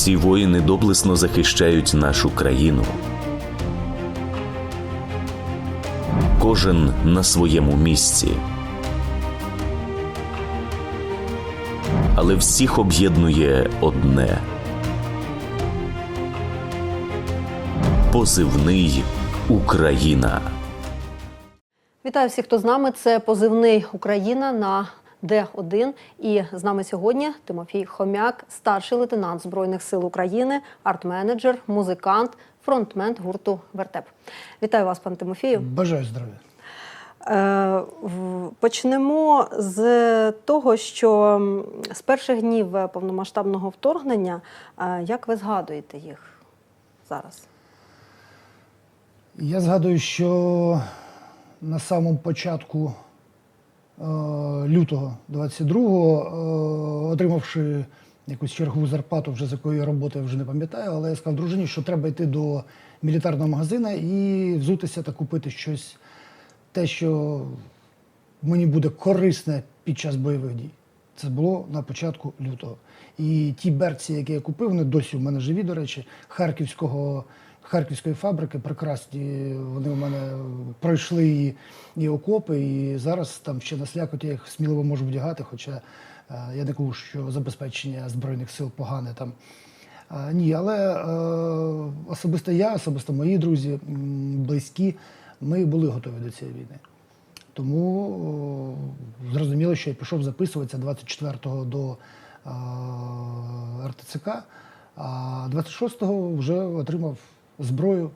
Ці воїни доблесно захищають нашу країну. Кожен на своєму місці. Але всіх об'єднує одне. Позивний Україна. Вітаю всіх, хто з нами. Це позивний Україна на Д1. І з нами сьогодні Тимофій Хомяк, старший лейтенант Збройних сил України, арт-менеджер, музикант, фронтмен гурту Вертеп. Вітаю вас, пан Тимофію. Бажаю здоров'я. Е, Почнемо з того, що з перших днів повномасштабного вторгнення, е, як ви згадуєте їх зараз? Я згадую, що на самому початку е, лютого 22-го, е, отримавши якусь чергову зарплату, вже з якої роботи вже не пам'ятаю, але я сказав дружині, що треба йти до мілітарного магазину і взутися та купити щось, те, що мені буде корисне під час бойових дій. Це було на початку лютого. І ті берці, які я купив, вони досі в мене живі, до речі, харківського, харківської фабрики, прекрасні. Вони у мене пройшли і, і окопи, і зараз там ще на слякоті їх сміливо можу вдягати, хоча е, я не кажу, що забезпечення Збройних сил погане там. А, ні, але е, особисто я, особисто мої друзі, близькі, ми були готові до цієї війни. Тому зрозуміло, що я пішов записуватися 24-го до е, РТЦК, а 26-го вже отримав зброю.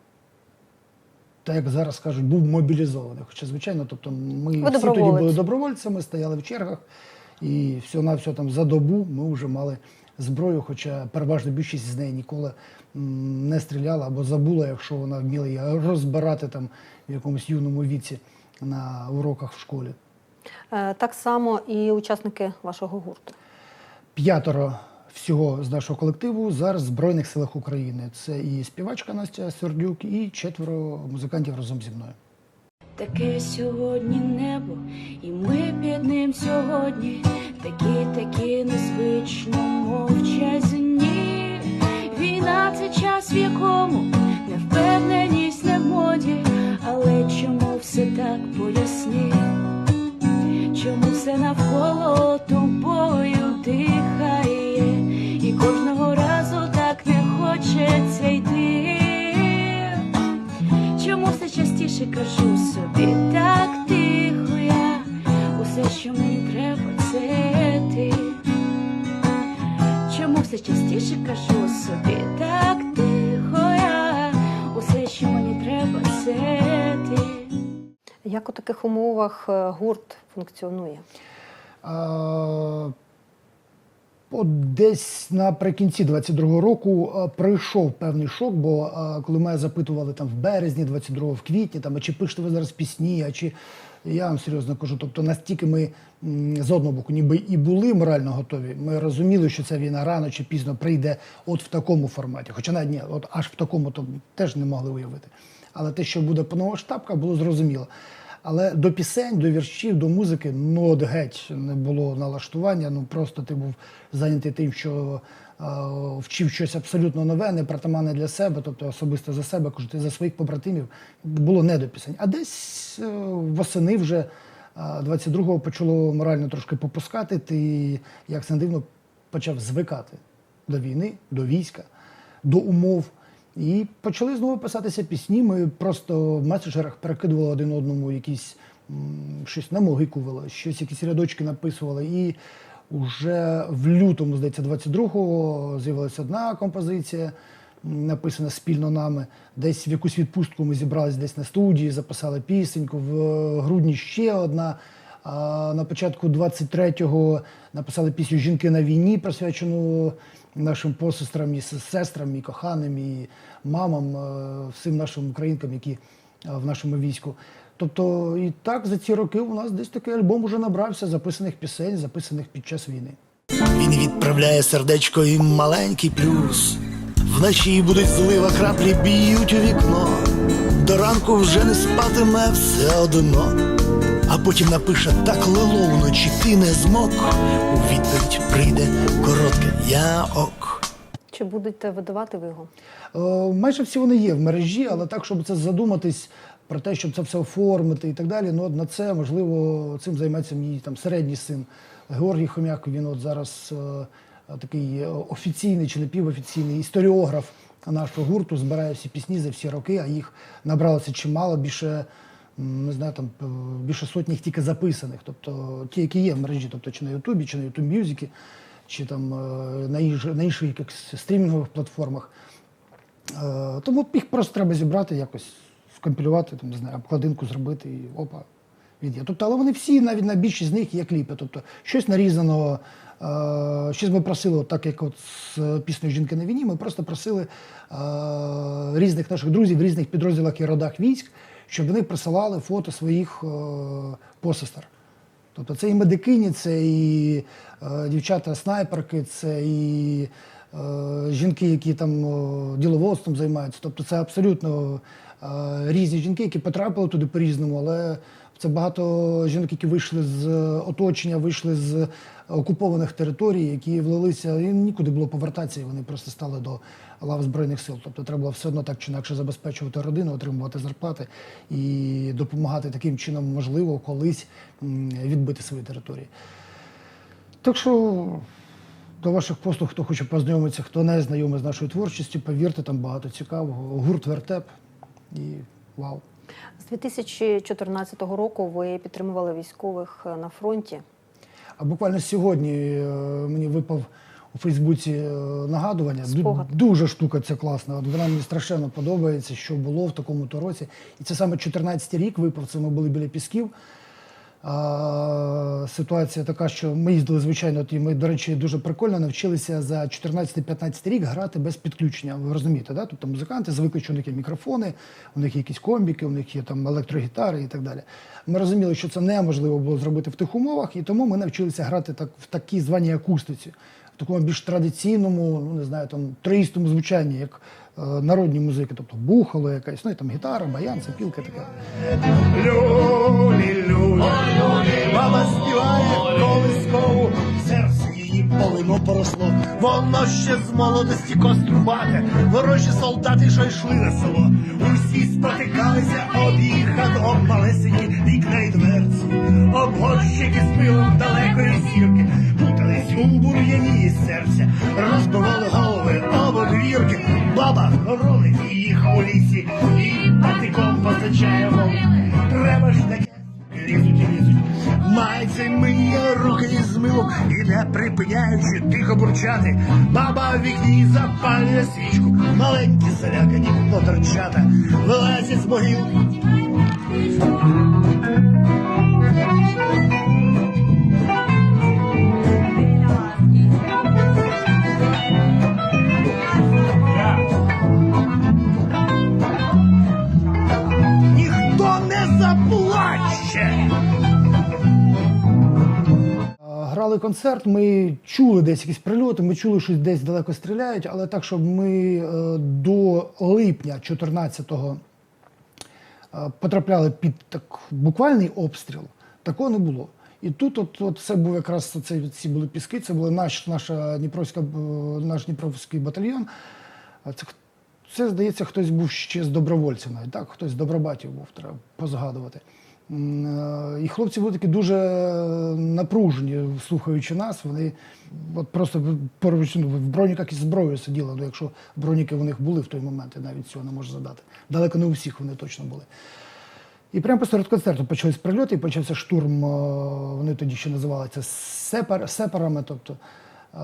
Та як зараз кажуть, був мобілізований. Хоча, звичайно, тобто ми Ви всі тоді були добровольцями, стояли в чергах, і все на все там за добу ми вже мали зброю, хоча переважна більшість з неї ніколи не стріляла або забула, якщо вона вміла її розбирати там в якомусь юному віці на уроках в школі. Е, Так само і учасники вашого гурту. П'ятеро всього з нашого колективу зараз в Збройних силах України. Це і співачка Настя Сердюк, і четверо музикантів разом зі мною. Таке сьогодні небо, і ми під ним сьогодні такі, такі незвично мовчазні. Війна це час, в якому невпевненість не в моді, але чому все так поясні? Чому все навколо Умовах е, гурт функціонує? А, десь наприкінці 22-го року а, прийшов певний шок, бо коли мене запитували там в березні, 22-го, в квітні, там, а чи пишете ви зараз пісні, а чи я вам серйозно кажу, тобто настільки ми з одного боку ніби і були морально готові. Ми розуміли, що ця війна рано чи пізно прийде от в такому форматі. Хоча навіть ні, от аж в такому то теж не могли уявити. Але те, що буде повномасштабка, було зрозуміло. Але до пісень, до віршів, до музики, ну от геть не було налаштування. Ну просто ти був зайнятий тим, що е, вчив щось абсолютно нове, не притаманне для себе, тобто особисто за себе, кажу, ти за своїх побратимів було не до пісень. А десь е, восени вже е, 22-го почало морально трошки попускати. Ти, як це не дивно, почав звикати до війни, до війська, до умов. І почали знову писатися пісні. Ми просто в меседжерах перекидували один одному якісь щось намогикували, щось, якісь рядочки написували. І вже в лютому, здається, 22-го з'явилася одна композиція, написана спільно нами. Десь в якусь відпустку ми зібрались десь на студії, записали пісеньку. В грудні ще одна. На початку 23-го написали пісню Жінки на війні, присвячену нашим посестрам і сестрам, і коханим, і мамам, е, всім нашим українкам, які е, в нашому війську. Тобто, і так за ці роки у нас десь такий альбом уже набрався записаних пісень, записаних під час війни. Він відправляє сердечко і маленький плюс. Вночі будуть злива, краплі б'ють у вікно. До ранку вже не спатиме все одно. А потім напише так лило вночі ти не змог. У відповідь прийде коротке я ок. Чи будете видавати ви його? Е, Майже всі вони є в мережі, але так, щоб це задуматись про те, щоб це все оформити і так далі. Ну, от на це можливо цим займається мій там середній син Георгій Хомяк. Він от зараз е, такий е, офіційний чи напівофіційний історіограф нашого гурту, збирає всі пісні за всі роки, а їх набралося чимало, більше. Не знаю, там е, більше сотні їх тільки записаних, тобто ті, які є в мережі, тобто чи на Ютубі, чи на Ютуб Мюзикі, чи там е, на інших, на інших якихось стрімінгових платформах. Е, Тому їх просто треба зібрати, якось скомпілювати, там, не знаю, обкладинку зробити і опа, він є. Тобто, але вони всі, навіть на більшість з них є кліпи. Тобто щось нарізаного, е, щось ми просили, так як от з піснею Жінки на війні, ми просто просили різних наших друзів в різних підрозділах і родах військ, щоб вони присилали фото своїх е, посестер. Тобто це і медикині, це і е, дівчата-снайперки, це і е, жінки, які там діловодством займаються. Тобто це абсолютно різні жінки, які потрапили туди по-різному, але це багато жінок, які вийшли з оточення, вийшли з окупованих територій, які влилися, і нікуди було повертатися, і вони просто стали до лав Збройних сил. Тобто треба було все одно так чи інакше забезпечувати родину, отримувати зарплати і допомагати таким чином, можливо, колись відбити свої території. Так що до ваших послуг, хто хоче познайомитися, хто не знайомий з нашою творчістю, повірте, там багато цікавого. Гурт вертеп і вау. З 2014 року ви підтримували військових е, на фронті. А буквально сьогодні е, мені випав у Фейсбуці е, нагадування. Спогад. Дуже штука ця класна. От вона мені страшенно подобається, що було в такому то році. І це саме 14 рік випав. Це ми були біля Пісків. А, ситуація така, що ми їздили, звичайно, і ми, до речі, дуже прикольно навчилися за 14-15 рік грати без підключення. Ви розумієте, да? Тобто музиканти звикли, що у них є мікрофони, у них є якісь комбіки, у них є там електрогітари і так далі. Ми розуміли, що це неможливо було зробити в тих умовах, і тому ми навчилися грати так в такій званій акустиці, в такому більш традиційному, ну не знаю, там троїстому звучанні, як народні музики, тобто бухало якась, ну і там гітара, баян, сопілка така. Люлі, люлі, мама співає колискову, серце її полино поросло, воно ще з молодості кострубате, ворожі солдати, що йшли на село, усі спотикалися об їх хатом малесенькі вікна й дверці, об горщики з пилом далекої сірки, путались у бур'яні серця, розбивали голови об одвірки, баба хоронить їх у лісі, і патиком позичає мов. Треба ж таке лізуть і лізуть. Майце миє руки із милом і не припиняючи тихо бурчати. Баба в вікні запалює свічку, маленькі залякані моторчата вилазять з могил. Грали концерт, ми чули десь якісь прильоти, ми чули, що десь далеко стріляють, але так, щоб ми е, до липня 14-го е, потрапляли під так буквальний обстріл, такого не було. І тут, от, от це був якраз це, ці були піски, це був наш, наша Дніпровська, е, наш Дніпровський батальйон. Це, це, здається, хтось був ще з добровольців, навіть так, хтось з добробатів був, треба позгадувати. Е, І хлопці були такі дуже напружені, слухаючи нас. Вони от просто поруч ну, в броніках із зброєю сиділи. Ну, якщо броніки у них були в той момент, я навіть цього не можу задати. Далеко не у всіх вони точно були. І прямо посеред концерту почались прильоти, і почався штурм. е, Вони тоді ще називалися сепар, сепарами. Тобто е,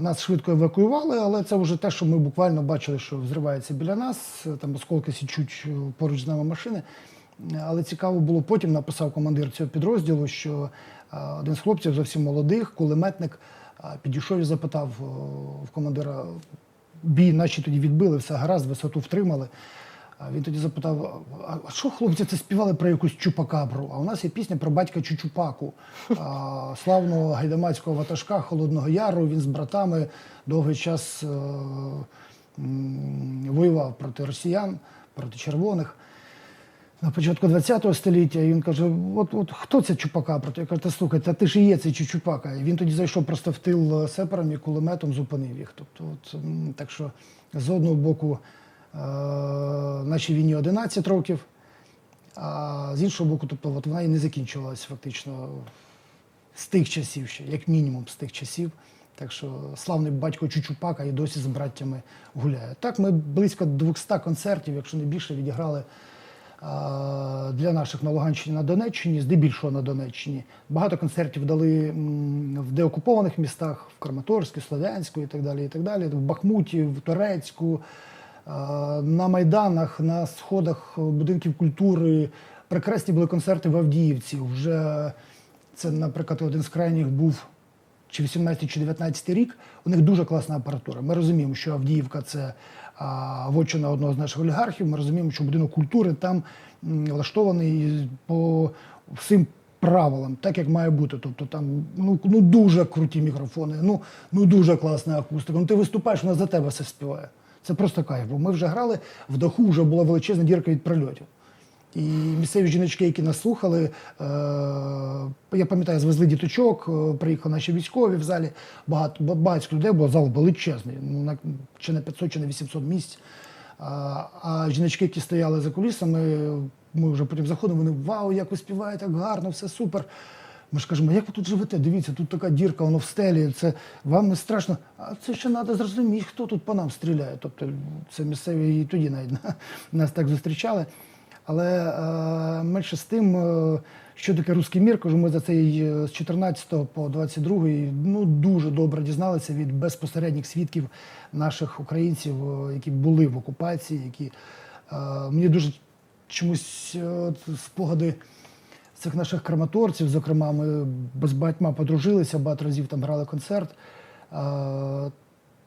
нас швидко евакуювали, але це вже те, що ми буквально бачили, що взривається біля нас. Там осколки січуть поруч з нами машини. Але цікаво було потім написав командир цього підрозділу, що е, один з хлопців зовсім молодих, кулеметник, е, підійшов і запитав е, в командира бій, наші тоді відбили, все гаразд, висоту втримали. Він тоді запитав: а що хлопці це співали про якусь чупакабру? А у нас є пісня про батька Чучупаку, славного гайдамацького ватажка Холодного Яру. Він з братами довгий час воював проти росіян, проти червоних. На початку ХХ століття, і він каже: от, от хто це Чупакабра? То я кажу, та слухай, та ти ж і є цей Чупака. І він тоді зайшов просто в тил е, сепером і кулеметом зупинив їх. Тобто, от, так що з одного боку, е, нашій війні 11 років, а з іншого боку, тобто, от вона і не закінчилась фактично з тих часів ще, як мінімум з тих часів. Так що славний батько Чучупака і досі з браттями гуляє. Так, ми близько 200 концертів, якщо не більше, відіграли для наших на Луганщині на Донеччині, здебільшого на Донеччині. Багато концертів дали в деокупованих містах, в Краматорську, Слов'янську і так далі. І так далі, в Бахмуті, в Турецьку, на Майданах, на сходах будинків культури. Прекрасні були концерти в Авдіївці. Вже це, наприклад, один з крайніх був чи 18, чи 19 рік. У них дуже класна апаратура. Ми розуміємо, що Авдіївка це а, вотчина одного з наших олігархів. Ми розуміємо, що будинок культури там влаштований по всім правилам, так як має бути. Тобто там ну, ну дуже круті мікрофони, ну, ну дуже класна акустика. Ну ти виступаєш, вона за тебе все співає. Це просто кайф. Бо ми вже грали, в даху вже була величезна дірка від прильотів. І місцеві жіночки, які нас слухали, е, я пам'ятаю, звезли діточок, е, приїхали наші військові в залі. Багато ба- багатько людей, бо зал величезний, ну, чи на 500, чи на 800 місць. А, а жіночки, які стояли за кулісами, ми вже потім заходимо, вони вау, як ви співаєте, як гарно, все супер. Ми ж кажемо, як ви тут живете? Дивіться, тут така дірка, воно в стелі, це вам не страшно. А це ще треба зрозуміти, хто тут по нам стріляє. Тобто це місцеві і тоді навіть нас так зустрічали. Але е, менше з тим, е, що таке русський мір, кажу, ми за цей е, з 14 по 22 ну, дуже добре дізналися від безпосередніх свідків наших українців, які були в окупації, які мені дуже чомусь спогади цих наших краматорців, зокрема, ми з багатьма подружилися, багато разів там грали концерт.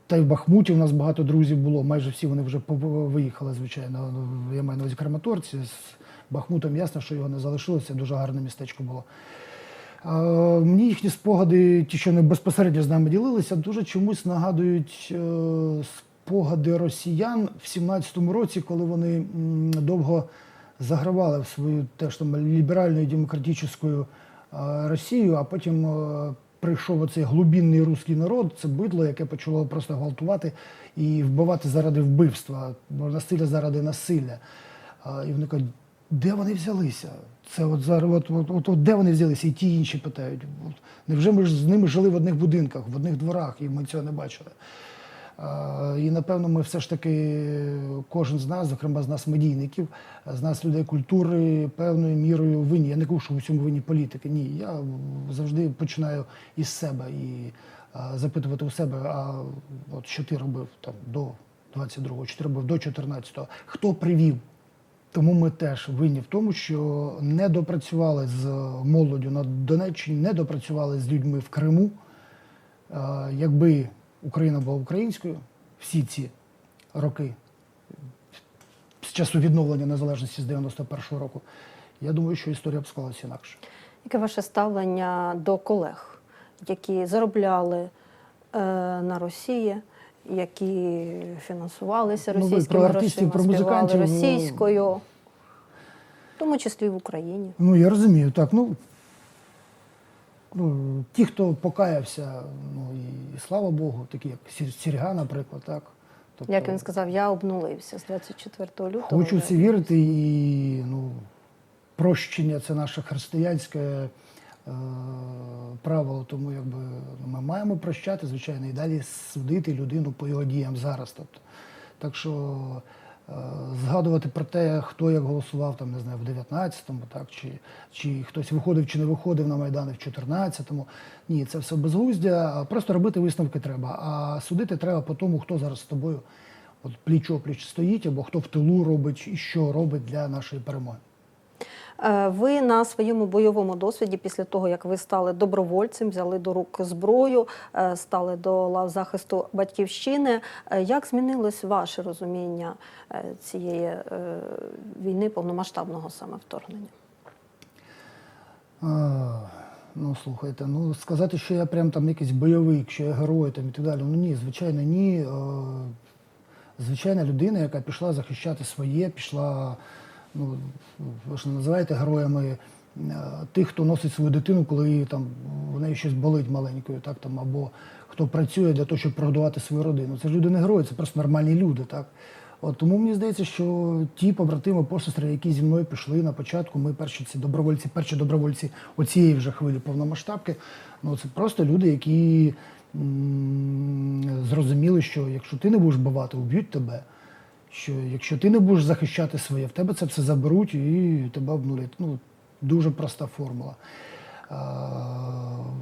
Та й в Бахмуті у нас багато друзів було. Майже всі вони вже виїхали, звичайно. Ну, Я маю на увазі краматорці. З Бахмутом ясно, що його не залишилося. Дуже гарне містечко було. Мені їхні спогади, ті, що вони безпосередньо з нами ділилися, дуже чомусь нагадують е, спогади росіян в 17-му році, коли вони довго загравали в свою теж там ліберальну і демократичну е, Росію, а потім е, прийшов оцей глубінний русський народ, це бидло, яке почало просто гвалтувати і вбивати заради вбивства, насилля заради насилля. І вони кажуть, де вони взялися? Це от зараз, от, от, от, от де вони взялися? І ті інші питають. Невже ми ж з ними жили в одних будинках, в одних дворах, і ми цього не бачили? І напевно, ми все ж таки, кожен з нас, зокрема з нас медійників, з нас людей культури, певною мірою винні. Я не кажу, що в усьому винні політики. Ні, я завжди починаю із себе і запитувати у себе, а от що ти робив там до 22-го, що ти робив до 14-го, хто привів тому ми теж винні в тому, що не допрацювали з молоддю на Донеччині, не допрацювали з людьми в Криму. Якби Україна була українською всі ці роки з часу відновлення незалежності з 91-го року, я думаю, що історія б склалася інакше. Яке ваше ставлення до колег, які заробляли е, на Росії, які фінансувалися Ну, ви про артистів, грошима, про співали ну, російською, в тому числі в Україні? Ну, я розумію, так. Ну, ну ті, хто покаявся, ну і, і слава Богу, такі як Сір- Сірга, наприклад, так. Тобто, Як він сказав, я обнулився з 24 лютого. Хочу в це вірити, і ну, прощення це наше християнське е, правило, тому якби ну, ми маємо прощати, звичайно, і далі судити людину по його діям зараз. Тобто. Так що згадувати про те, хто як голосував там, не знаю, в 19-му, так, чи, чи хтось виходив чи не виходив на Майдани в 14-му. Ні, це все безглуздя. Просто робити висновки треба. А судити треба по тому, хто зараз з тобою от пліч-опліч стоїть, або хто в тилу робить і що робить для нашої перемоги. Е, Ви на своєму бойовому досвіді, після того як ви стали добровольцем, взяли до рук зброю, е, стали до лав захисту батьківщини. е, Як змінилось ваше розуміння цієї війни повномасштабного саме вторгнення? Ну, слухайте, ну сказати, що я прям там якийсь бойовик, що я герой там і так далі. Ну ні, звичайно, ні. Звичайна людина, яка пішла захищати своє, пішла ну, ви ж не називаєте героями е, тих, хто носить свою дитину, коли там в неї щось болить маленькою, так там або хто працює для того, щоб прогодувати свою родину. Це ж люди не герої, це просто нормальні люди. Так? От, тому мені здається, що ті побратими, посестри, які зі мною пішли на початку, ми перші ці добровольці, перші добровольці оцієї вже хвилі повномасштабки. Ну це просто люди, які м, зрозуміли, що якщо ти не будеш бивати, уб'ють тебе. Що якщо ти не будеш захищати своє, в тебе це все заберуть і тебе обнулять. Ну, дуже проста формула. А,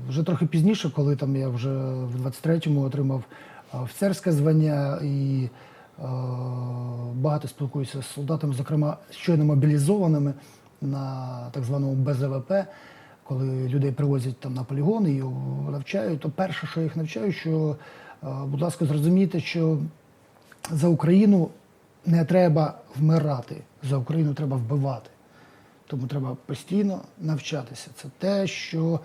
вже трохи пізніше, коли там я вже в 23-му отримав офіцерське звання і а, багато спілкуюся з солдатами, зокрема щойно мобілізованими на так званому БЗВП, коли людей привозять там на полігон і навчають, то перше, що я їх навчаю, що, будь ласка, зрозумійте, що за Україну не треба вмирати, за Україну треба вбивати. Тому треба постійно навчатися. Це те, що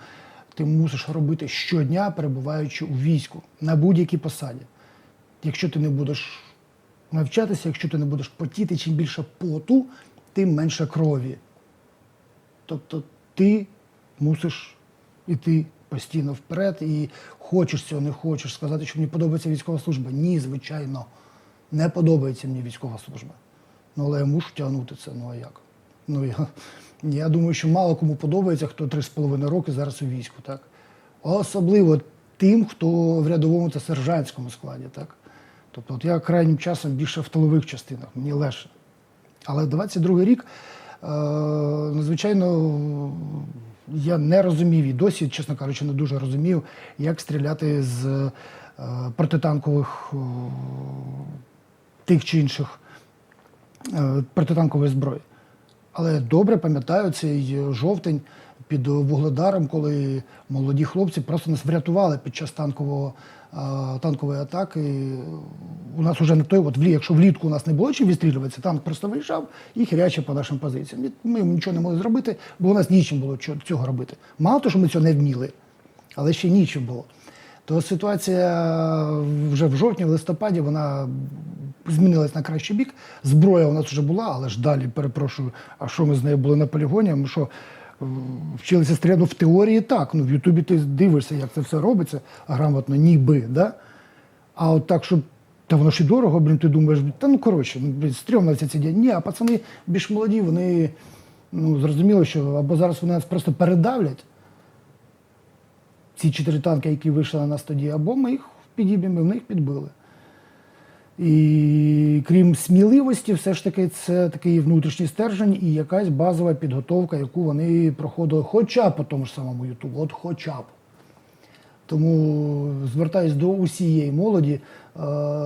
ти мусиш робити щодня, перебуваючи у війську на будь-якій посаді. Якщо ти не будеш навчатися, якщо ти не будеш потіти, чим більше поту, тим менше крові. Тобто ти мусиш іти постійно вперед і хочеш цього, не хочеш сказати, що мені подобається військова служба. Ні, звичайно, не подобається мені військова служба. Ну, але я мушу тягнути це, ну а як? Ну, я, я думаю, що мало кому подобається, хто три з половиною роки зараз у війську, так? Особливо тим, хто в рядовому та сержантському складі, так? Тобто, от я крайнім часом більше в тилових частинах, мені легше. Але 22-й рік, е, надзвичайно, я не розумів і досі, чесно кажучи, не дуже розумів, як стріляти з е, протитанкових е, тих чи інших е, протитанкової зброї. Але добре пам'ятаю цей жовтень під Вугледаром, коли молоді хлопці просто нас врятували під час танкового, е, танкової атаки. У нас вже не той, от якщо влітку у нас не було чим відстрілюватися, танк просто виїжджав і хірячив по нашим позиціям. Ми нічого не могли зробити, бо у нас нічим було цього робити. Мало того, що ми цього не вміли, але ще нічим було. То ситуація вже в жовтні, в листопаді вона змінилась на кращий бік. Зброя у нас вже була, але ж далі, перепрошую, а що ми з нею були на полігоні? Ми що е, вчилися стріляти в теорії так. Ну в Ютубі ти дивишся, як це все робиться грамотно, ніби, да? А от так, щоб та воно ж і дорого, блін, ти думаєш, та ну коротше, ну, блін, стрьомно ці дії. Ні, а пацани більш молоді, вони ну, зрозуміли, що або зараз вони нас просто передавлять, ці чотири танки, які вийшли на нас тоді, або ми їх підіб'ємо, в них підбили. І крім сміливості, все ж таки, це такий внутрішній стержень і якась базова підготовка, яку вони проходили хоча б по тому ж самому Ютубу, от хоча б. Тому звертаюсь до усієї молоді, е,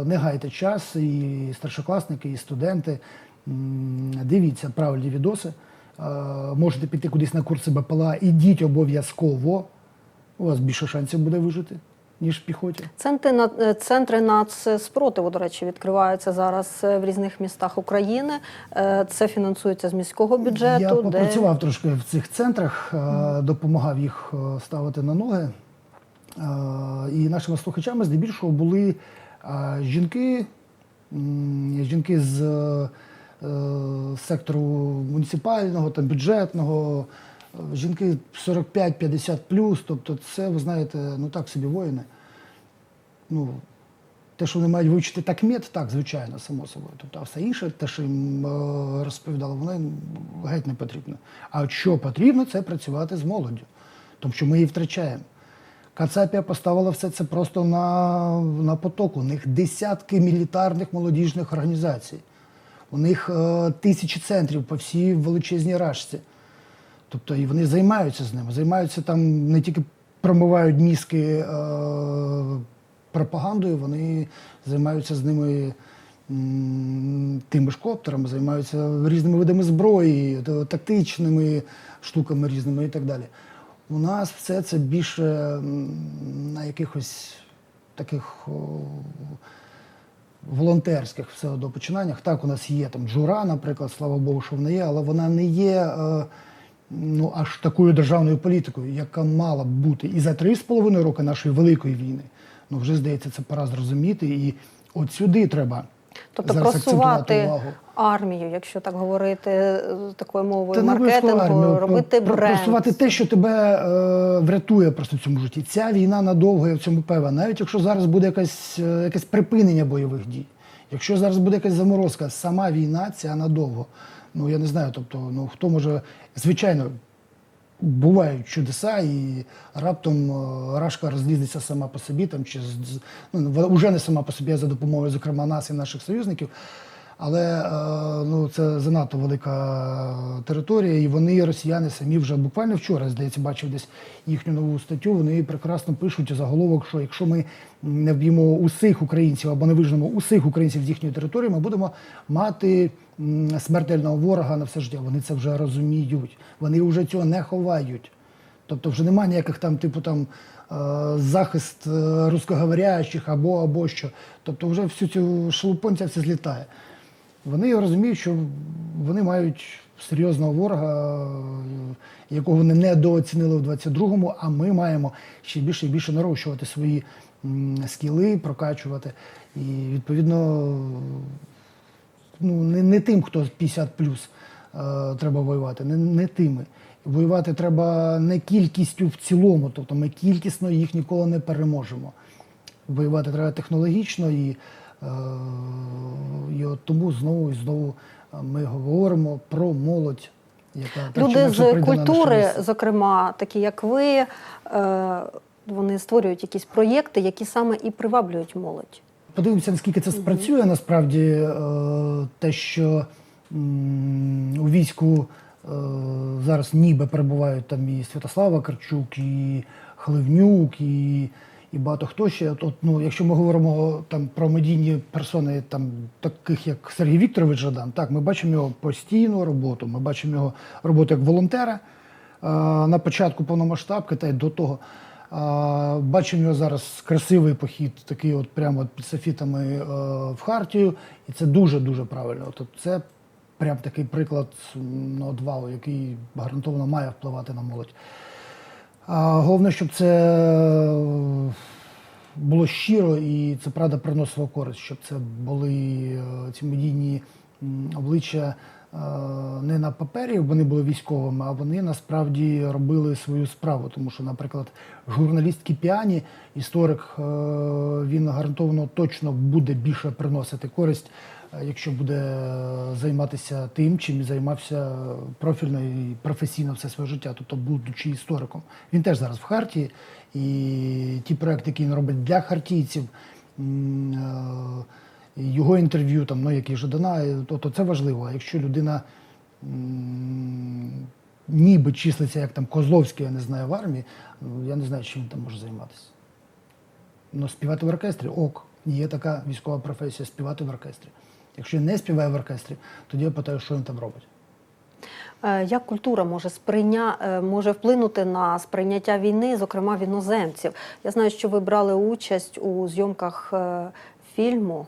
не гайте час, і старшокласники, і студенти. Дивіться правильні відоси. Е, Можете піти кудись на курси БПЛА, ідіть обов'язково. У вас більше шансів буде вижити, ніж в піхоті. Центри, на- е, центри нацспротиву, до речі, відкриваються зараз е, в різних містах України. Е, Це фінансується з міського бюджету. Я де... трошки в цих центрах, допомагав їх ставити на ноги. І нашими слухачами здебільшого були жінки, жінки з сектору муніципального, там, бюджетного, жінки 45-50 тобто це, ви знаєте, ну так собі воїни. Ну, те, що вони мають вивчити такмет, так, звичайно, само собою. Тобто, а все інше, те, що їм е, розповідали, воно геть не потрібно. А що потрібно, це працювати з молоддю, тому що ми її втрачаємо. Кацапія поставила все це просто на, на поток. У них десятки мілітарних молодіжних організацій. У них е, тисячі центрів по всій величезній рашці. Тобто і вони займаються з ними. Займаються там не тільки промивають мізки е, пропагандою, вони займаються з ними тими ж коптерами, займаються різними видами зброї, тактичними штуками різними і так далі. У нас все це більше на якихось таких волонтерських все одно починаннях. Так, у нас є там джура, наприклад, слава Богу, що вона є, але вона не є е, ну, аж такою державною політикою, яка мала б бути і за три з половиною роки нашої великої війни. Ну вже здається, це пора зрозуміти. І от сюди треба Тобто зараз просувати увагу. армію, якщо так говорити е, такою мовою Та маркетингу, армію, робити про- бренд. Просувати те, що тебе е, врятує просто в цьому житті. Ця війна надовго, я в цьому певен. Навіть якщо зараз буде якесь, е, якесь припинення бойових дій, якщо зараз буде якась заморозка, сама війна ця надовго. Ну я не знаю, тобто, ну хто може, звичайно, бувають чудеса, і раптом е, рашка розлізеться сама по собі, там чи ну, вже не сама по собі, а за допомогою, зокрема, нас і наших союзників. Але е, ну, це занадто велика територія, і вони, росіяни, самі вже буквально вчора, здається, бачив десь їхню нову статтю. Вони прекрасно пишуть заголовок, що якщо ми не вб'ємо усіх українців або не вижнемо усіх українців з їхньої території, ми будемо мати смертельного ворога на все життя. Вони це вже розуміють. Вони вже цього не ховають. Тобто вже немає ніяких там, типу там е, захист е, русскоговорящих або або що. Тобто вже всю цю шелупонця все злітає. Вони розуміють, що вони мають серйозного ворога, якого вони недооцінили в 22-му, а ми маємо ще більше і більше нарощувати свої скіли, прокачувати. І відповідно ну, не, не тим, хто 50 плюс е, треба воювати, не, не тими. Воювати треба не кількістю в цілому, тобто ми кількісно їх ніколи не переможемо. Воювати треба технологічно і, і от тому знову і знову е, ми говоримо про молодь, яка Люди з культури, зокрема, такі як ви, е, вони створюють якісь проєкти, які саме і приваблюють молодь. Подивимося, наскільки це спрацює насправді е, те, що у війську е, зараз ніби перебувають там і Святослава Карчук, і Хливнюк, і, і багато хто ще. От, от, ну, якщо ми говоримо там про медійні персони, там таких як Сергій Вікторович Жадан, так ми бачимо його постійну роботу. Ми бачимо його роботу як волонтера е, на початку повномасштабки та й до того. А, Бачимо його зараз красивий похід, такий от прямо от під софітами е, в Хартію, і це дуже-дуже правильно. Тобто це прям такий приклад ну, от вау, який гарантовано має впливати на молодь. А головне, щоб це е, було щиро і це правда приносило користь, щоб це були е, ці медійні обличчя е, не на папері, вони були військовими, а вони насправді робили свою справу. Тому що, наприклад, журналіст Кіпіані, історик, він гарантовано точно буде більше приносити користь, якщо буде займатися тим, чим займався профільно і професійно все своє життя, тобто будучи істориком. Він теж зараз в Харті, і ті проекти, які він робить для хартійців. е, його інтерв'ю, там, ну, Жадана, і то, то це важливо. А якщо людина ніби числиться, як там Козловський, я не знаю, в армії, я не знаю, чим він там може займатися. Ну, співати в оркестрі ок. Є така військова професія співати в оркестрі. Якщо він не співає в оркестрі, тоді я питаю, що він там робить. Е, Як культура може сприйня... е, може вплинути на сприйняття війни, зокрема в іноземців? Я знаю, що ви брали участь у зйомках е, фільму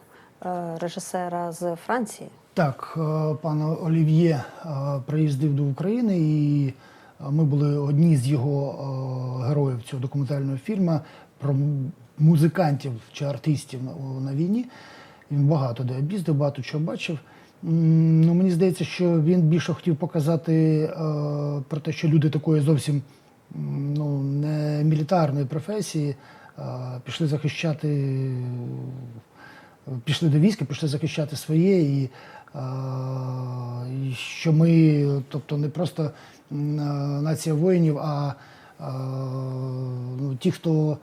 режисера з Франції. Так, пан Олів'є приїздив до України, і ми були одні з його героїв цього документального фільму про музикантів чи артистів на війні. Він багато де об'їздив, багато чого бачив. Ну, мені здається, що він більше хотів показати е, про те, що люди такої зовсім ну, не мілітарної професії е, пішли захищати пішли до війська, пішли захищати своє, і, е, і що ми, тобто не просто нація воїнів, а ну, ті, хто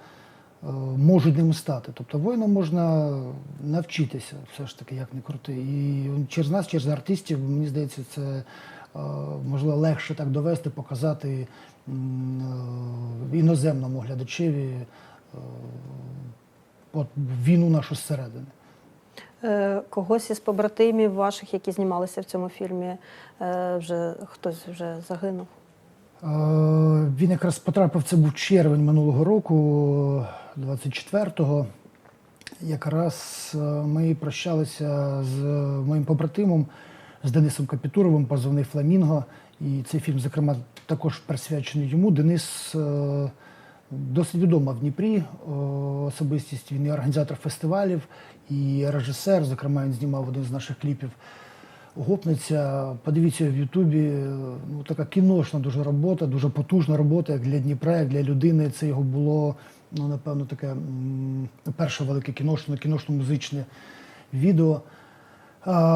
можуть ними стати. Тобто воїном можна навчитися, все ж таки, як не крути. І через нас, через артистів, мені здається, це е, можливо легше так довести, показати е, іноземному глядачеві е, от, війну нашу зсередини. Е, Когось із побратимів ваших, які знімалися в цьому фільмі, е, вже хтось вже загинув. Е, Він якраз потрапив, це був червень минулого року, 24-го. Якраз е, ми прощалися з моїм побратимом, з Денисом Капітуровим, позивний Фламінго. І цей фільм, зокрема, також присвячений йому. Денис е, Досить відома в Дніпрі особистість. Він і організатор фестивалів, і режисер. Зокрема, він знімав один з наших кліпів. Гопниця. Подивіться в Ютубі. Ну, така кіношна дуже робота, дуже потужна робота, як для Дніпра, як для людини. Це його було, ну, напевно, таке перше велике кіношне, кіношно-музичне відео.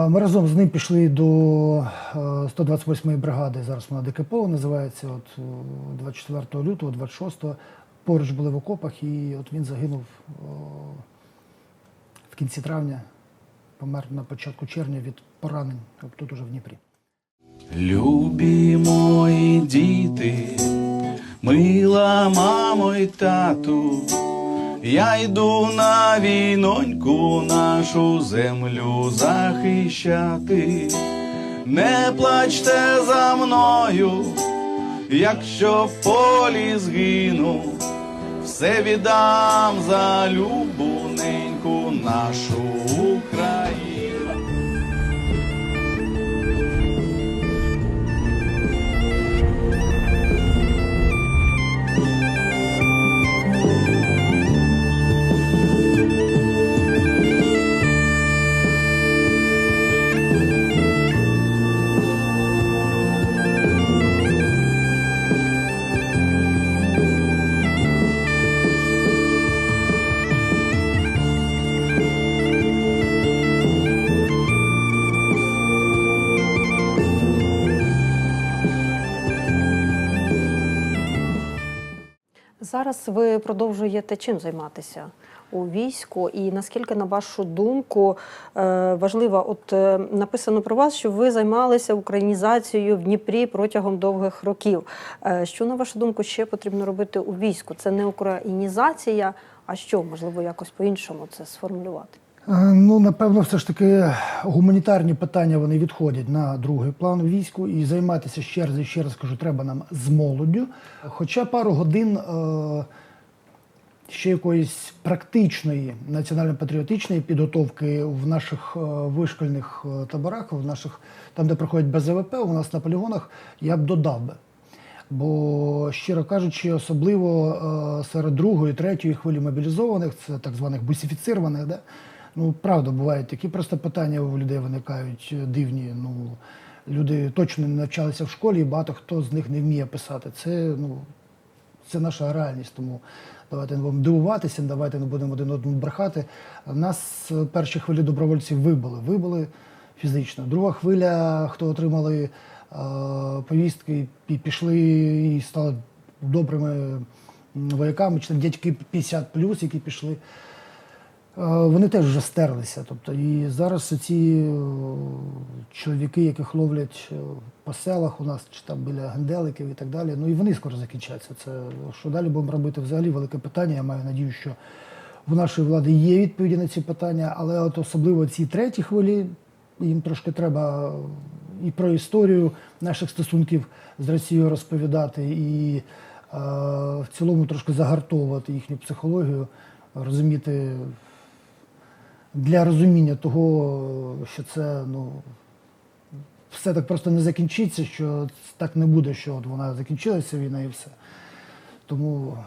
Ми разом з ним пішли до е, 128-ї бригади. Зараз вона ДКПО називається. От е, 24 лютого, 26-го. Поруч були в окопах, і от він загинув в кінці травня, помер на початку червня від поранень, от тут уже в Дніпрі. Любі мої діти, мила мамо й тату, я йду на війноньку нашу землю захищати. Не плачте за мною, якщо в полі згину, все віддам за любу неньку нашу Україну. Зараз ви продовжуєте чим займатися у війську, і наскільки, на вашу думку, важлива, важливо, от е, написано про вас, що ви займалися українізацією в Дніпрі протягом довгих років. Е, Що, на вашу думку, ще потрібно робити у війську? Це не українізація, а що можливо якось по-іншому це сформулювати? Е, Ну, напевно, все ж таки гуманітарні питання вони відходять на другий план війську і займатися ще раз і ще раз кажу, треба нам з молоддю. Хоча пару годин е, ще якоїсь практичної національно-патріотичної підготовки в наших е, вишкольних е, таборах, в наших там, де проходять БЗВП, у нас на полігонах, я б додав би. Бо, щиро кажучи, особливо серед другої, третьої хвилі мобілізованих, це так званих бусифіцированих, да? Ну правда, бувають такі просто питання у людей виникають е, дивні. Ну, люди точно не навчалися в школі, і багато хто з них не вміє писати. Це, ну, це наша реальність. Тому давайте не будемо дивуватися, давайте не будемо один одному брехати. Нас е, перші хвилі добровольців вибили. Вибили фізично. Друга хвиля, хто отримали е, повістки, і пішли і стали добрими вояками, чи дядьки 50 які пішли. Е, Вони теж вже стерлися. Тобто, і зараз ці е, чоловіки, яких ловлять е, по селах у нас, чи там біля генделиків і так далі, ну і вони скоро закінчаться. Це що далі будемо робити взагалі велике питання. Я маю надію, що в нашої влади є відповіді на ці питання, але от особливо ці треті хвилі, їм трошки треба і про історію наших стосунків з Росією розповідати, і е, в цілому трошки загартовувати їхню психологію, розуміти для розуміння того, що це ну, все так просто не закінчиться, що так не буде, що от вона закінчилася війна і все. Тому,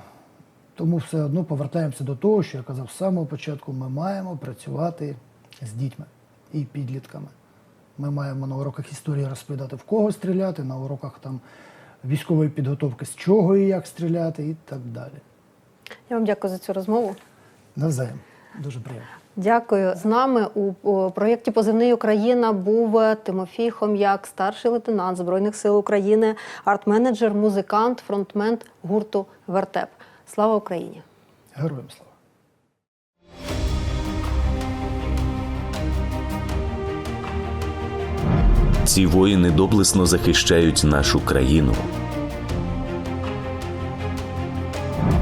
тому все одно повертаємося до того, що я казав з самого початку, ми маємо працювати з дітьми і підлітками. Ми маємо на уроках історії розповідати, в кого стріляти, на уроках там військової підготовки, з чого і як стріляти, і так далі. Я вам дякую за цю розмову. Навзаєм. Дуже приємно. Дякую. З нами у проєкті Позивний Україна був Тимофій Хом'як, старший лейтенант Збройних сил України, арт-менеджер, музикант, фронтмен гурту Вертеп. Слава Україні! Героям слава. Ці воїни доблесно захищають нашу країну.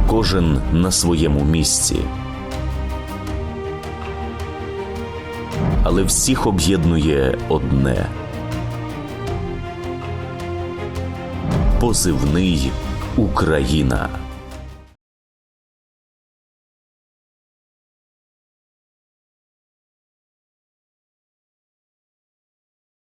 Кожен на своєму місці. Але всіх об'єднує одне. Позивний Україна.